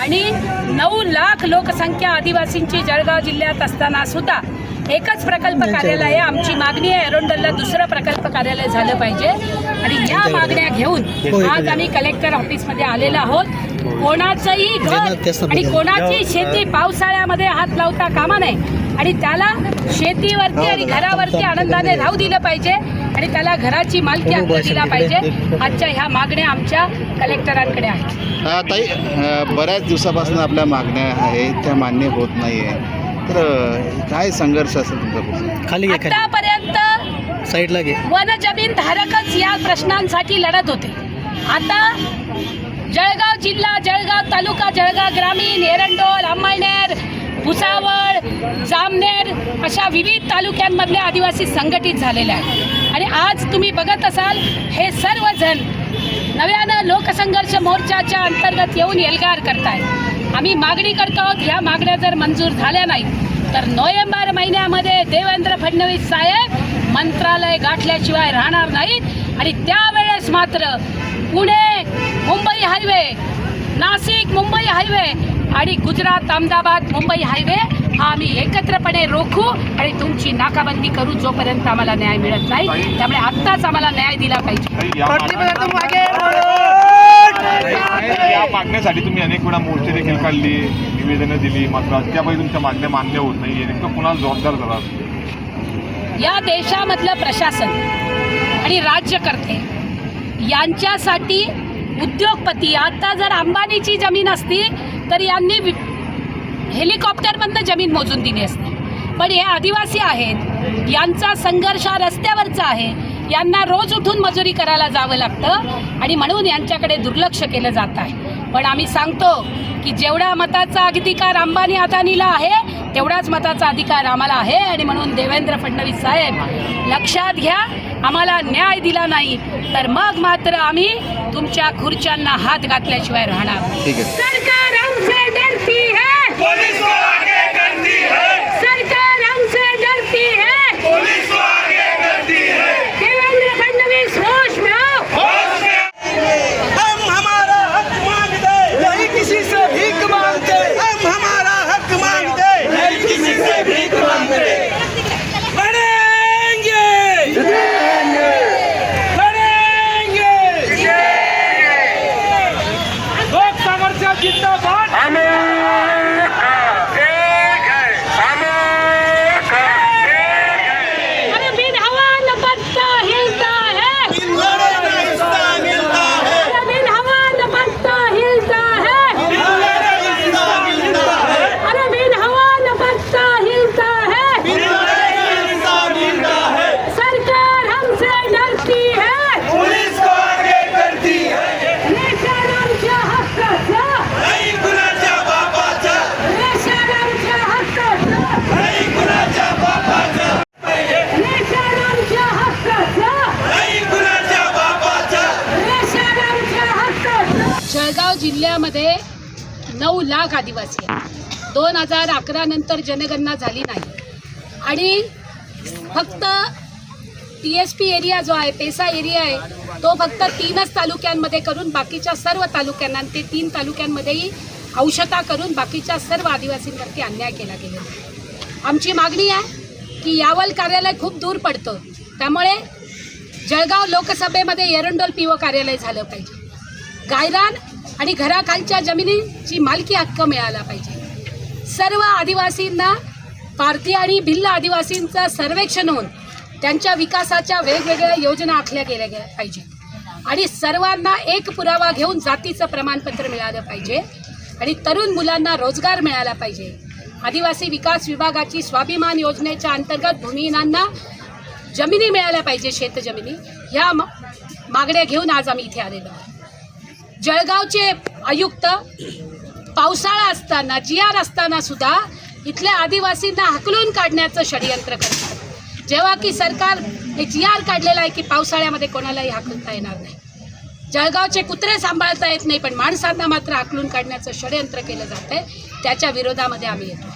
आणि नऊ लाख लोकसंख्या आदिवासींची जळगाव जिल्ह्यात असताना सुद्धा एकच प्रकल्प कार्यालय आहे आमची मागणी आहे एरोंडलला दुसरं प्रकल्प कार्यालय झालं पाहिजे. आणि या मागण्या घेऊन आज आम्ही कलेक्टर ऑफिसमध्ये आलेलो आहोत. कोणाचंही घर आणि कोणाची शेती पावसाळ्यामध्ये हात लावता कामा नये. आणि त्याला शेतीवरती आणि घरावरती आनंदाने राहू दिलं पाहिजे. आणि त्याला घराची मालकी हक्क दिला पाहिजे. आजच्या ह्या मागण्या आमच्या कलेक्टरांकडे आहेत. ताई बऱ्याच दिवसापासून आपल्या मागण्या आहेत त्या मान्य होत नाही आहे तर काय संघर्ष असेल तुमचा खाली आतापर्यंत साईडला घे. वन जमीन धारकच या प्रश्नांसाठी लढत होते. आता जळगाव जिल्हा जळगाव तालुका जळगाव ग्रामीण एरंडोल अंमळनेर भुसावळ जामनेर अशा विविध तालुक्यांमधले आदिवासी संघटित झालेले आहेत. आणि आज तुम्ही बघत असाल हे सर्वजण नव्यानं लोकसंघर्ष मोर्चाच्या अंतर्गत येऊन एल्गार करतायत. आम्ही मागणी करतो आहोत ह्या मागण्या जर मंजूर झाल्या नाही तर नोव्हेंबर महिन्यामध्ये देवेंद्र फडणवीस साहेब मंत्रालय गाठल्याशिवाय राहणार नाहीत. आणि त्यावेळेस मात्र पुणे मुंबई हायवे नाशिक मुंबई हायवे आणि गुजरात अहमदाबाद मुंबई हायवे हा आम्ही एकत्रपणे रोखू आणि तुमची नाकाबंदी करू जोपर्यंत आम्हाला न्याय मिळत नाही. त्यामुळे आत्ताच आम्हाला न्याय दिला पाहिजे. या मागण्यासाठी तुम्ही अनेक वेळा मोर्चे देखील काढली निवेदनं दिली मात्र अद्यापही तुमच्या मागण्या मान्य होत नाहीये. नेमकं कुणाला जबाबदार धरा या देशामधलं प्रशासन आणि राज्यकर्ते यांच्यासाठी उद्योगपती आता जर अंबानीची जमीन असती तर यांनी हेलिकॉप्टरमधनं जमीन मोजून दिली असती. पण हे आदिवासी आहेत. यांचा संघर्ष रस्त्यावरचा आहे. यांना रोज उठून मजुरी करायला जावं लागतं आणि म्हणून यांच्याकडे दुर्लक्ष केलं जात आहे. पण आम्ही सांगतो की जेवढा मताचा अधिकार अंबानी अदानीला आहे तेवढाच मताचा अधिकार आम्हाला आहे आणि म्हणून देवेंद्र फडणवीस साहेब लक्षात घ्या आम्हाला न्याय दिला नाही तर मग मात्र आम्ही तुमच्या खुर्च्यांना हात घातल्याशिवाय राहणार. नाही. ठीक आहे. पुलिस को आगे करती है। सरकार हमसे डरती है। पुलिस को जिल्ह्यामध्ये नऊ लाख आदिवासी आहेत. दोन हजार अकरा नंतर जनगणना झाली नाही. आणि फक्त टी एस पी एरिया जो आहे पेसा एरिया आहे तो फक्त तीनच तालुक्यांमध्ये करून बाकीच्या सर्व तालुक्यांना ते तीन तालुक्यांमध्येही औषधा करून बाकीच्या सर्व आदिवासींवरती अन्याय केला गेला आमची मागणी आहे की यावल कार्यालय खूप दूर पडतं. त्यामुळे जळगाव लोकसभेमध्ये एरंडोल पी कार्यालय झालं पाहिजे. गायरान आणि घराखालच्या जमिनीची मालकी हक्क मिळाला पाहिजे. सर्व आदिवासींना पारधी आणि भिल्ल आदिवासींचं सर्वेक्षण होऊन त्यांच्या विकासाच्या वेगवेगळ्या योजना आखल्या गेल्या गेल्या पाहिजे. आणि सर्वांना एक पुरावा घेऊन जातीचं प्रमाणपत्र मिळालं पाहिजे. आणि तरुण मुलांना रोजगार मिळाला पाहिजे. आदिवासी विकास विभागाची स्वाभिमान योजनेच्या अंतर्गत भूमिहीनांना जमिनी मिळाल्या पाहिजे शेतजमिनी. ह्या मा- मागण्या घेऊन आज आम्ही इथे आलेलो आहोत. जळगावचे आयुक्त पावसाळा असताना जी आर असताना सुद्धा इथल्या आदिवासींना हकलून काढण्याचं षडयंत्र करतात. जेव्हा की सरकार हे जी आर काढलेलं आहे की पावसाळ्यामध्ये कोणालाही हाकलता येणार नाही. जळगावचे कुत्रे सांभाळता येत नाही पण माणसांना मात्र हाकलून काढण्याचं षडयंत्र केलं जात आहे. त्याच्या विरोधामध्ये आम्ही येतो.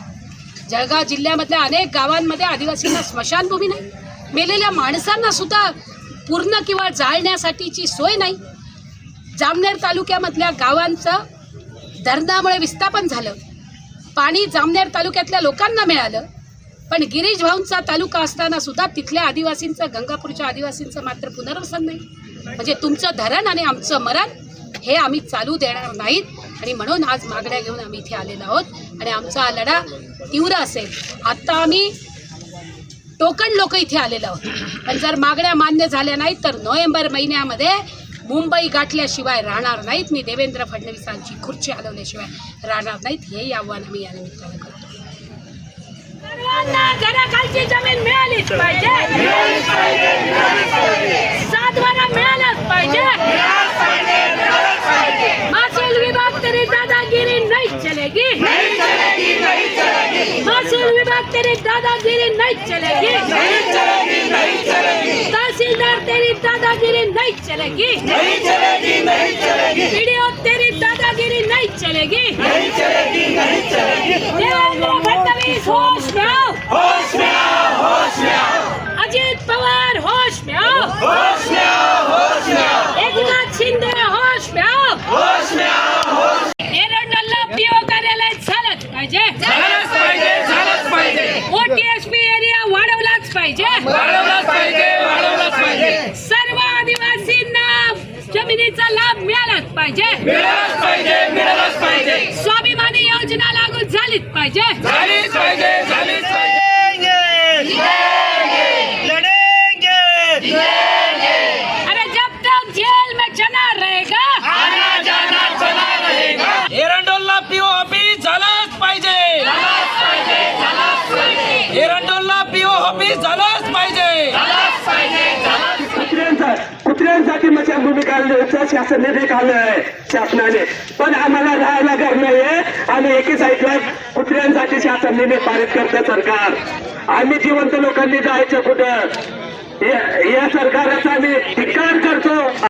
जळगाव जिल्ह्यामधल्या अनेक गावांमध्ये आदिवासींना स्मशानभूमी नाही. मेलेल्या माणसांना सुद्धा पूर्ण किंवा जाळण्यासाठीची सोय नाही. जामनेर तालुक्यामधल्या गावांचं धरणामुळे विस्थापन झालं. पाणी जामनेर तालुक्यातल्या लोकांना मिळालं. पण गिरीश भाऊंचा तालुका असताना सुद्धा तिथल्या आदिवासींचं गंगापूरच्या आदिवासींचं मात्र पुनर्वसन नाही. म्हणजे तुमचं धरण आणि आमचं मरण हे आम्ही चालू देणार नाहीत. आणि म्हणून आज मागण्या घेऊन आम्ही इथे आलेलो आहोत. आणि आमचा हा लढा तीव्र असेल. आत्ता आम्ही टोकन लोक इथे आलेलो आहोत. पण जर मागण्या मान्य झाल्या नाहीत तर नोव्हेंबर महिन्यामध्ये मुंबई गाठल्याशिवाय राहणार नाहीत. मी देवेंद्र फडणवीसांची खुर्ची हलवल्याशिवाय राहणार नाहीत. हे आव्हान आम्ही या निमित्तानं करतो. घराखालची जमीन मिळालीच पाहिजे. मिळालाच विभाग तेरी दादागिरी नहीं चलेगी. महसूल विभाग तेरी दादागिरी नहीं चलेगी. तहसीलदार तेरी दादागिरी नहीं चलेगी। वीडियो तेरी दादागिरी नहीं चलेगी। देवेंद्र फडणवीस होश में आओ अजित पवार होश में आओ एकनाथ शिंदे होश में आओ एरंडलला पीओ कार्यालय झालंच पाहिजे ओटीएसपी एरिया वाढवलाच पाहिजे सर्व आदिवासींना जमिनीचा लाभ मिळालाच पाहिजे स्वाभिमानी योजना लागू झालीच पाहिजे. अरे जब तक जेल में जना रहेगा. एरंडोलला पीओ ऑफिस झालंच पाहिजे. झालंच पाहिजे कुत्र्यांसाठी भूमी भूमिका शासन निर्णय काढलाय शासनाने. पण आम्हाला राहायला घर नाहीये. आणि एके साईडला कुत्र्यांसाठी शासन निर्णय पारित करतं सरकार. आम्ही जिवंत लोकांनी जायचं कुठं? या या सरकारचा आम्ही धिक्कार करतो.